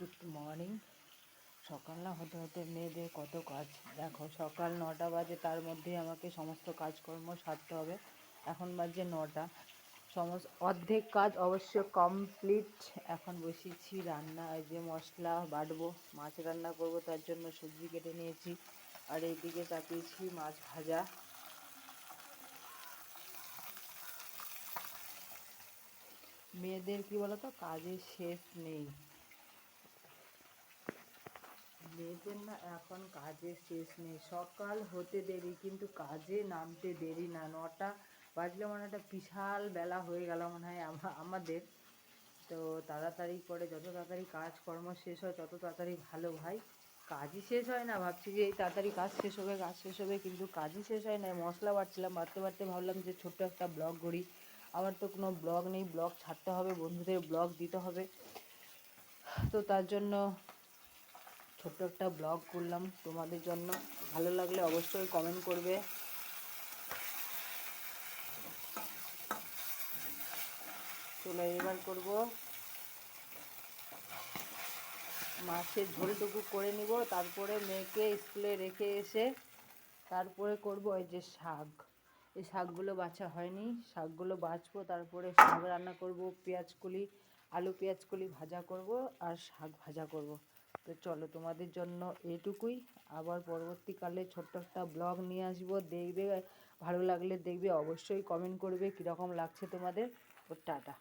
Good morning সকাল না হতে হতে মেয়েদের কত কাজ। দেখো, সকাল নটা বাজে, তার মধ্যেই আমাকে সমস্ত কাজকর্ম সারতে হবে। এখন বাজে নটা। সমস্ত অর্ধেক কাজ অবশ্য কমপ্লিট এখন বসিয়েছি রান্না, এই যে মশলা বাটবো, মাছ রান্না করব, তার জন্য সবজি কেটে নিয়েছি। আর এইদিকে চাপিয়েছি মাছ ভাজা। মেয়েদের কি বলতো? কাজের শেষ নেই। মেয়েদের না এখন কাজের শেষ নেই। সকাল হতে দেরি, কিন্তু কাজে নামতে দেরি না। নটা বাজলে মনে একটা বিশাল বেলা হয়ে গেল মনে হয় আমা- আমাদের। তো তাড়াতাড়ি করে যত তাড়াতাড়ি কাজকর্ম শেষ হয়, তত তাড়াতাড়ি ভালো ভাই। কাজই শেষ হয় না। ভাবছি যে এই তাড়াতাড়ি কাজ শেষ হবে, কাজ শেষ হবে, কিন্তু কাজই শেষ হয় না। মশলা বাটছিলাম বাড়তে বাড়তে ভাবলাম যে ছোট্ট একটা ব্লগ করি। আমার তো কোনো ব্লগ নেই, ব্লগ ছাড়তে হবে, বন্ধুদের ব্লগ দিতে হবে। তো তার জন্য ছোট্ট একটা ব্লগ করলাম তোমাদের জন্য। ভালো লাগলে অবশ্যই কমেন্ট করবে। চলো এবার করব। মাছের ঝোলটুকু করে নিব, তারপরে মেয়েকে স্কুলে রেখে এসে তারপরে করব ওই যে শাক। এই শাকগুলো বাছা হয়নি। শাকগুলো বাছবো, তারপরে শাক রান্না করব, পেঁয়াজ কলি, আলু পেঁয়াজ কলি ভাজা করব আর শাক ভাজা করব। তো চলো তোমাদের জন্য এটুকুই। আবার পরবর্তীকালে ছোট্ট একটা ব্লগ নিয়ে আসব। দেখবে, ভালো লাগলে দেখবে, অবশ্যই কমেন্ট করবে কীরকম লাগছে তোমাদের। ও টাটা।